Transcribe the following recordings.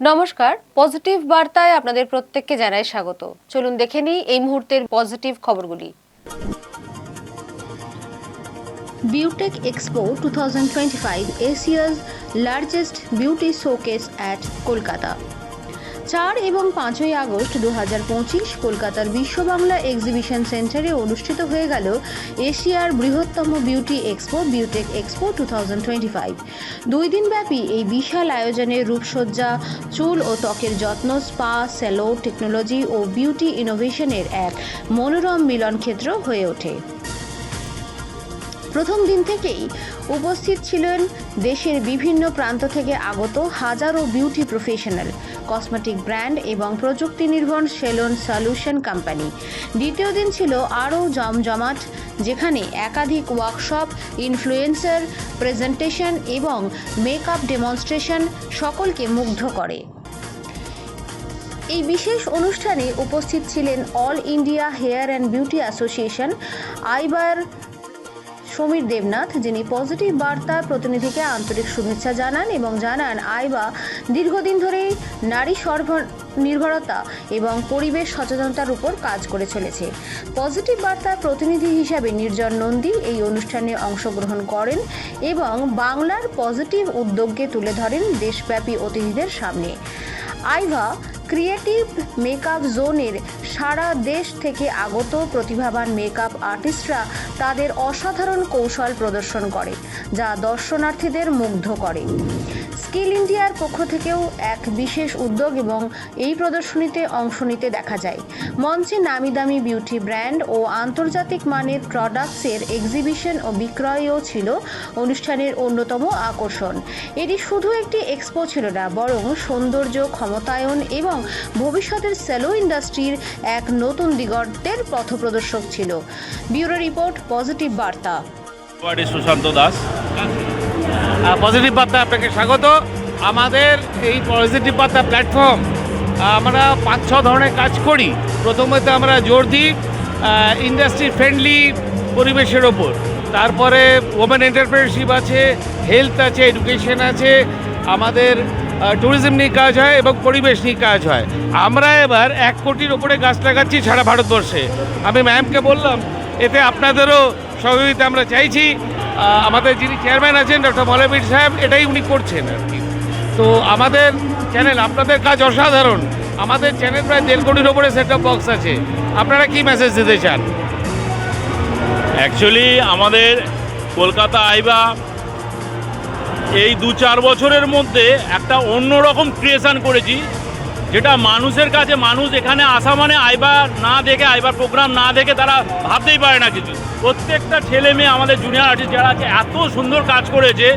নমস্কার পজিটিভ বার্তায় আপনাদের প্রত্যেককে জানাই স্বাগত। চলুন দেখে নিই এই মুহূর্তের positive খবরগুলি। Beautech expo two thousand Expo 2025 Asia's largest beauty showcase at Kolkata চার এবং পাঁচই আগস্ট দু হাজার পঁচিশ কলকাতার বিশ্ব বাংলা এক্সিবিশন সেন্টারে অনুষ্ঠিত হয়ে গেল এশিয়ার বৃহত্তম beauty expo, Beautech expo two দুই দিনব্যাপী এই বিশাল আয়োজনে রূপসজ্জা, চুল ও ত্বকের যত্ন, স্পা সেলো টেকনোলজি ও বিউটি ইনোভেশনের এক মনোরম মিলন ক্ষেত্র হয়ে ওঠে। প্রথম দিন থেকেই উপস্থিত ছিলেন দেশের বিভিন্ন প্রান্ত থেকে আগত হাজারো বিউটি প্রফেশনাল। কসমেটিক ব্র্যান্ড এবং প্রযুক্তি নির্ভর সেলন সলিউশন কোম্পানি। দ্বিতীয় দিন ছিল আরও জমজমাট, যেখানে একাধিক ওয়ার্কশপ, ইনফ্লুয়েন্সার, প্রেজেন্টেশন এবং মেকআপ ডেমনস্ট্রেশন সকলকে মুগ্ধ করে। এই বিশেষ অনুষ্ঠানে উপস্থিত ছিলেন all India hair and beauty association, আইবার Samir Debnath, যিনি পজিটিভ বার্তা প্রতিনিধিকে আন্তরিক শুভেচ্ছা জানান এবং জানান, আইবা দীর্ঘদিন ধরেই নারী নির্ভরতা এবং পরিবেশ সচেতনতার উপর কাজ করে চলেছে। পজিটিভ বার্তার প্রতিনিধি হিসাবে নির্জন নন্দী এই অনুষ্ঠানে অংশগ্রহণ করেন এবং বাংলার পজিটিভ উদ্যোগকে তুলে ধরেন দেশব্যাপী অতিথিদের সামনে। আইভা ক্রিয়েটিভ মেকআপ জোনের সারা দেশ থেকে আগত প্রতিভাবান মেকআপ আর্টিস্টরা তাদের অসাধারণ কৌশল প্রদর্শন করে, যা দর্শনার্থীদের মুগ্ধ করে। স্কিল ইন্ডিয়ার পক্ষ থেকেও এক বিশেষ উদ্যোগ এবং এই প্রদর্শনীতে অংশ নিতে দেখা যায়। মঞ্চে নামি দামি বিউটি ব্র্যান্ড ও আন্তর্জাতিক মানের প্রোডাক্টসের এক্সিবিশন ও বিক্রয়ও ছিল অনুষ্ঠানের অন্যতম আকর্ষণ। এটি শুধু একটি এক্সপো ছিল না, বরং সৌন্দর্য, ক্ষমতায়ন এবং ভবিষ্যতের সেলো ইন্ডাস্ট্রির এক নতুন দিগন্তের পথপ্রদর্শক ছিল। ব্যুরো রিপোর্ট, পজিটিভ বার্তা। সুশান্ত দাস। পজিটিভ বার্তা আপনাকে স্বাগত। আমাদের এই পজিটিভ বার্তা প্ল্যাটফর্ম আমরা পাঁচ, ছ ধরনের কাজ করি। প্রথমত আমরা জোর দিই ইন্ডাস্ট্রি ফ্রেন্ডলি পরিবেশের ওপর। তারপরে ওমেন এন্টারপ্রেনারশিপ আছে হেলথ আছে এডুকেশন আছে, আমাদের ট্যুরিজম নিয়ে কাজ হয় এবং পরিবেশ নিয়ে কাজ হয়। আমরা এবার এক কোটির ওপরে গাছ লাগাচ্ছি সারা ভারতবর্ষে। আমি ম্যামকে বললাম, এতে আপনাদেরও সহযোগিতা আমরা চাইছি। আমাদের যিনি চেয়ারম্যান আছেন ডক্টর মৌলবীর সাহেব, এটাই উনি করছেন আর কি। তো আমাদের চ্যানেল আপনাদের কাজ অসাধারণ। আমাদের চ্যানেল প্রায় দেড় কোটির ওপরে সেট বক্স আছে। আপনারা কি মেসেজ দিতে চান? অ্যাকচুয়ালি আমাদের কলকাতা আইবা এই দু চার বছরের মধ্যে একটা অন্যরকম ক্রিয়েশন করেছি। যেটা মানুষের কাছে, মানুষ এখানে আসা মানে আইবার না দেখে, আইবার প্রোগ্রাম না দেখে তারা ভাবতেই পারে না কিছু। প্রত্যেকটা ছেলে মেয়ে আমাদের জুনিয়র আর্টিস্ট যারা আছে, এত সুন্দর কাজ করেছে।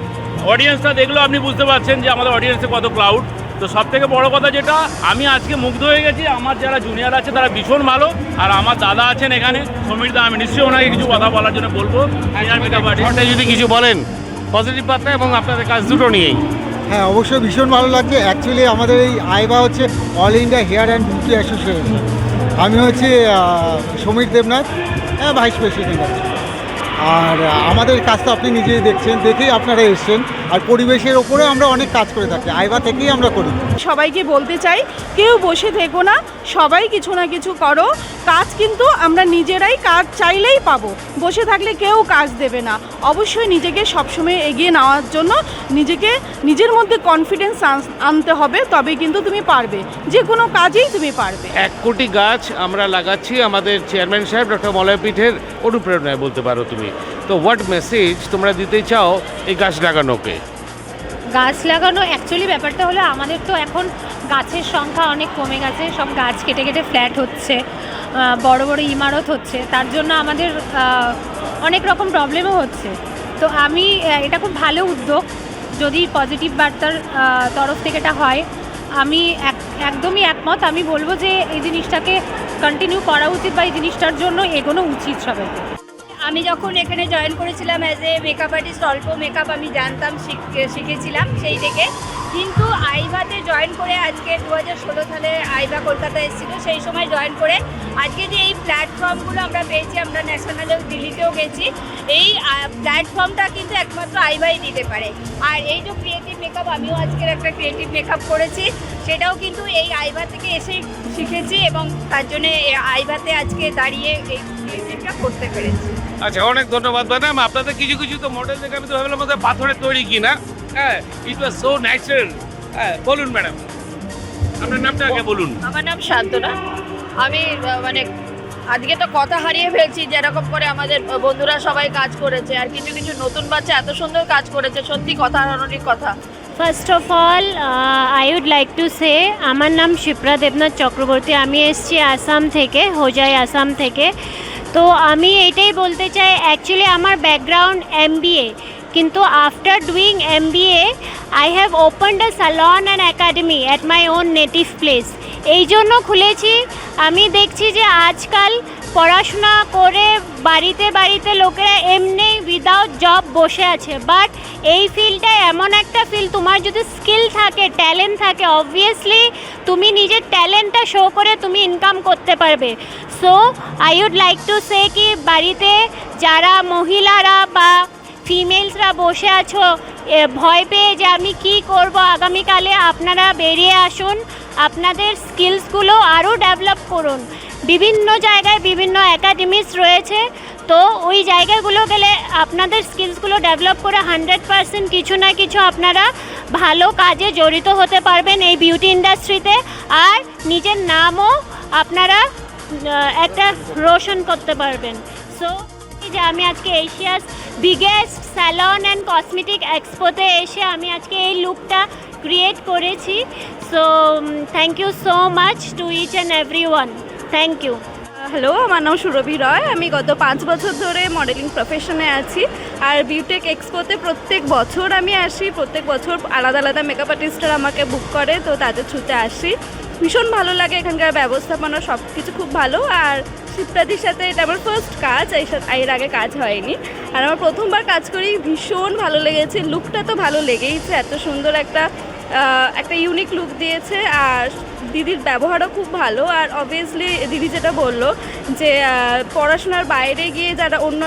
অডিয়েন্সটা দেখলেও আপনি বুঝতে পারছেন যে আমাদের অডিয়েন্সে কত ক্লাউড তো সব থেকে বড় কথা যেটা, আমি আজকে মুগ্ধ হয়ে গেছি। আমার যারা জুনিয়র আছে, তারা ভীষণ ভালো। আর আমার দাদা আছেন এখানে, সমীর দা, আমি নিশ্চয়ই ওনাকে কিছু কথা বলার জন্য বলব। যদি কিছু বলেন পজিটিভ বার্তা এবং আপনাদের কাজ দুটো নিয়েই। হ্যাঁ অবশ্যই ভীষণ ভালো লাগছে। অ্যাকচুয়ালি আমাদের এই আইবা হচ্ছে all India hair and beauty association আমি হচ্ছি সমীর দেবনাথ হ্যাঁ ভাইস প্রেসিডেন্ট আর আমাদের কাজটা আপনি নিজেই দেখছেন, দেখেই আপনারা এসছেন। আর পরিবেশের ওপরে আমরা অনেক কাজ করে থাকি আইবা থেকেই আমরা করি। সবাইকে বলতে চাই কেউ বসে থেকো না সবাই কিছু না কিছু করো। কাজ কিন্তু আমরা নিজেরাই কাজ চাইলেই পাবো বসে থাকলে কেউ কাজ দেবে না। অবশ্যই নিজেকে সবসময় এগিয়ে নেওয়ার জন্য নিজেকে নিজের মধ্যে কনফিডেন্স আনতে হবে তবে কিন্তু তুমি পারবে। যে কোনো কাজেই তুমি পারবে। এক কোটি গাছ আমরা লাগাচ্ছি আমাদের চেয়ারম্যান সাহেব ডক্টর মলয়পীঠের অনুপ্রেরণায় বলতে পারো তুমি। তো হোয়াট মেসেজ তোমরা দিতে চাও এই গাছ লাগানোকে? গাছ লাগানো অ্যাকচুয়ালি ব্যাপারটা হলো আমাদের তো এখন গাছের সংখ্যা অনেক কমে গেছে, সব গাছ কেটে কেটে ফ্ল্যাট হচ্ছে বড় বড় ইমারত হচ্ছে, তার জন্য আমাদের অনেক রকম প্রবলেমও হচ্ছে। তো আমি এটা খুব ভালো উদ্যোগ, যদি পজিটিভ বার্তার তরফ থেকে এটা হয়, আমি এক- একদমই একমত, আমি বলব যে এই জিনিসটাকে কন্টিনিউ করা উচিত বা এই জিনিসটার জন্য এগোনো উচিত সবাইকে। আমি যখন এখানে জয়েন করেছিলাম অ্যাজ এ মেকআপ আর্টিস্ট অল্প মেকআপ আমি জানতাম, শিখ- শিখেছিলাম সেই থেকে। কিন্তু আইভাতে জয়েন করে আজকে দু হাজার ষোলো সালে আইভা কলকাতা এসেছিল, সেই সময় জয়েন করে আজকে যে এই প্ল্যাটফর্মগুলো আমরা পেয়েছি, আমরা ন্যাশনালেও দিল্লিতেও গেছি, এই প্ল্যাটফর্মটা কিন্তু একমাত্র আইভাই দিতে পারে। আর এই যে ক্রিয়েটিভ মেকআপ আমিও আজকের একটা ক্রিয়েটিভ মেকআপ করেছি, সেটাও কিন্তু এই আইভা থেকে এসেই শিখেছি এবং তার জন্যে আইভাতে আজকে দাঁড়িয়ে এই ক্রিয়েটিভটা করতে পেরেছি। আচ্ছা অনেক ধন্যবাদ ম্যাডাম আপনাদের কিছু কিছু তো মডেল দেখে আমি তো ভাবলাম বোধহয় পাথরের তৈরি কিনা। হ্যাঁ ইট ওয়াজ সো ন্যাচারাল হ্যাঁ বলুন ম্যাডাম আপনার নামটা আগে বলুন। আমার নাম শান্তনা। আমি মানে আজকে তো কথা হারিয়ে ফেলছি যেরকম করে আমাদের বন্ধুরা সবাই কাজ করেছে আর কিছু কিছু নতুন বাচ্চা এত সুন্দর কাজ করেছে সত্যি কথা হারানোরই কথা। First of all I would like to say আমার নাম শিপ্রা দেবনাথ চক্রবর্তী। আমি এসেছি আসাম থেকে হোজাই আসাম থেকে। তো আমি এটাই বলতে চাই অ্যাকচুয়ালি আমার ব্যাকগ্রাউন্ড এম কিন্তু after doing M I have open the salon and academy at my own native place এই জন্য খুলেছি, আমি দেখছি যে আজকাল পড়াশোনা করে বাড়িতে বাড়িতে লোকেরা এমনি উইদাউট জব বসে আছে। বাট এই ফিল্ডটা এমন একটা ফিল্ড তোমার যদি স্কিল থাকে ট্যালেন্ট থাকে অবভিয়াসলি তুমি নিজের ট্যালেন্টটা শো করে তুমি ইনকাম করতে পারবে। So I would like to say কি, বাড়িতে যারা মহিলারা বা ফিমেলসরা বসে আছো ভয় পেয়ে যে আমি কি করব, আগামীকালে আপনারা বেরিয়ে আসুন, আপনাদের স্কিলসগুলো আরও ডেভেলপ করুন। বিভিন্ন জায়গায় বিভিন্ন একাডেমিস রয়েছে। তো ওই জায়গাগুলো গেলে আপনাদের স্কিলসগুলো ডেভেলপ করে হান্ড্রেড পারসেন্ট কিছু না কিছু আপনারা ভালো কাজে জড়িত হতে পারবেন এই বিউটি ইন্ডাস্ট্রিতে আর নিজের নামও আপনারা একটা রোশন করতে পারবেন। সো যে আমি আজকে Asia's biggest salon and cosmetic এক্সপোতে এসে আমি আজকে এই লুকটা ক্রিয়েট করেছি। So thank you so much to each and every one thank you hello আমার নাম সুরভি রয়। আমি গত পাঁচ বছর ধরে মডেলিং প্রফেশনে আছি। আর বিউটেক এক্সপোতে প্রত্যেক বছর আমি আসি। প্রত্যেক বছর আলাদা আলাদা মেকআপ আর্টিস্টরা আমাকে বুক করে, তো তাদের থ্রুতে আসি। ভীষণ ভালো লাগে এখানকার ব্যবস্থাপনা সব কিছু খুব ভালো। আর শিবপ্রাদির সাথে এটা আমার ফার্স্ট কাজ সাথে এর আগে কাজ হয়নি। আর আমার প্রথমবার কাজ করি ভীষণ ভালো লেগেছে। লুকটা তো ভালো লেগেইছে। এত সুন্দর একটা একটা ইউনিক লুক দিয়েছে। আর দিদির ব্যবহারও খুব ভালো আর অবভিয়াসলি দিদি যেটা বলল যে পড়াশোনার বাইরে গিয়ে যারা অন্য,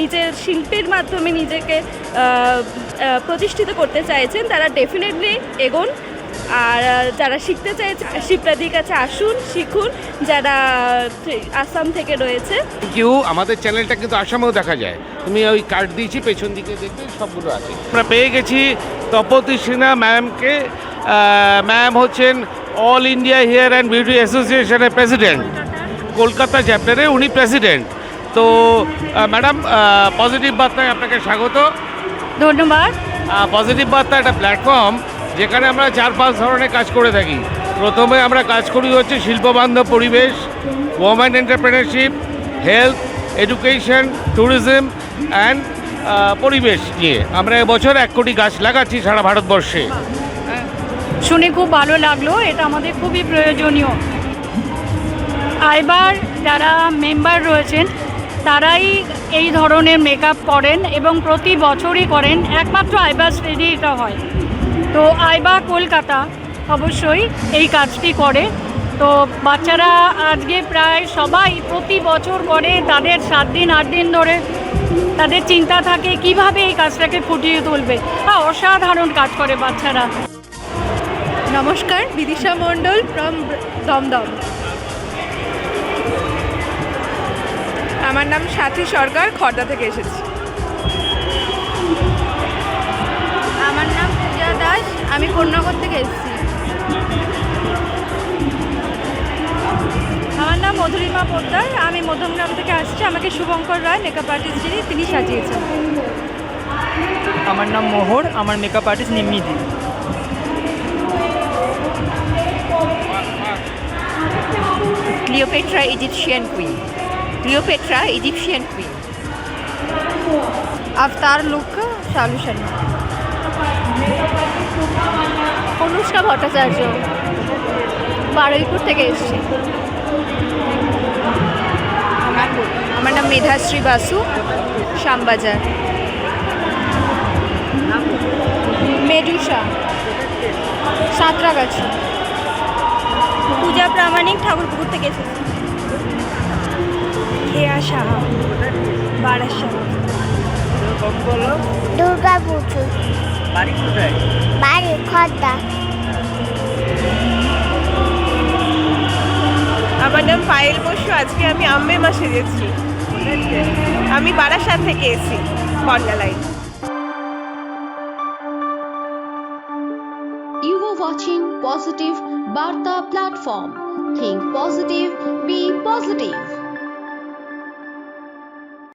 নিজের শিল্পের মাধ্যমে নিজেকে প্রতিষ্ঠিত করতে চাইছেন, তারা ডেফিনেটলি এগোন। আর যারা শিখতে চাইছে শিবপ্রাদির কাছে আসুন, শিখুন, যারা আসাম থেকে রয়েছে। ইউ আমাদের চ্যানেলটা কিন্তু আসামেও দেখা যায়। তুমি ওই কার্ড দিয়েছি, পেছন দিকে দেখবে সবগুলো আছে। আমরা পেয়ে গেছি তপতি সিনহা ম্যামকে ম্যাম হচ্ছেন all India hair and beauty অ্যাসোসিয়েশনের প্রেসিডেন্ট কলকাতা চ্যাপ্টারে উনি প্রেসিডেন্ট তো ম্যাডাম পজিটিভ বার্তায় আপনাকে স্বাগত। ধন্যবাদ। পজিটিভ বার্তা একটা প্ল্যাটফর্ম যেখানে আমরা চার পাঁচ ধরনের কাজ করে থাকি। প্রথমে আমরা কাজ করি হচ্ছে শিল্পবান্ধব পরিবেশ women entrepreneurship health education tourism and পরিবেশ নিয়ে। আমরা এবছর এক কোটি গাছ লাগাচ্ছি সারা ভারতবর্ষে। শুনে খুব ভালো লাগল, এটা আমাদের খুবই প্রয়োজনীয়। আইবার যারা মেম্বার রয়েছেন, তারাই এই ধরনের মেকআপ করেন এবং প্রতি বছরই করেন, একমাত্র আইবার স্টেজে এটা হয়। তো আইবা কলকাতা অবশ্যই এই কাজটি করে। তো বাচ্চারা আজকে প্রায় সবাই প্রতি বছর করে, তাদের সাত দিন, আট দিন ধরে তাদের চিন্তা থাকে, কীভাবে এই কাজটাকে ফুটিয়ে তুলবে। আর অসাধারণ কাজ করে বাচ্চারা। নমস্কার বিদিশা মণ্ডল ফ্রম দমদম। আমার নাম সাথী সরকার খর্দা থেকে এসেছি। আমার নাম পূজা দাস আমি কন্যাগর থেকে এসেছি। আমার নাম মধুরিমা পোদ্দার আমি মধ্যমগ্রাম থেকে আসছি। আমাকে শুভঙ্কর রায় মেকআপ আর্টিস্ট যিনি তিনি সাজিয়েছেন। আমার নাম মোহর আমার makeup artist নিম্মিদি Cleopatra Egyptian queen Cleopatra Egyptian queen after look Shalu Sharma Anushka Bhattacharya Baruipur থেকে এসেছি। আমার আমার নাম মেধাশ্রী বাসু শ্যামবাজার। মেডুসা সাঁতরাগাছি। পূজা প্রামাণিক ঠাকুরপুকুর থেকে এসেছি। খেয়া সাহা বারাসা দুর্গা পুজো বাড়ি খদ্দা। আমার নাম পায়েল বসু আজকে আমি আম্মে মাসে গেছি। আমি বারাসাত থেকে এসেছি বর্ডালাইন You were watching Positive Barta platform. Think positive, be positive.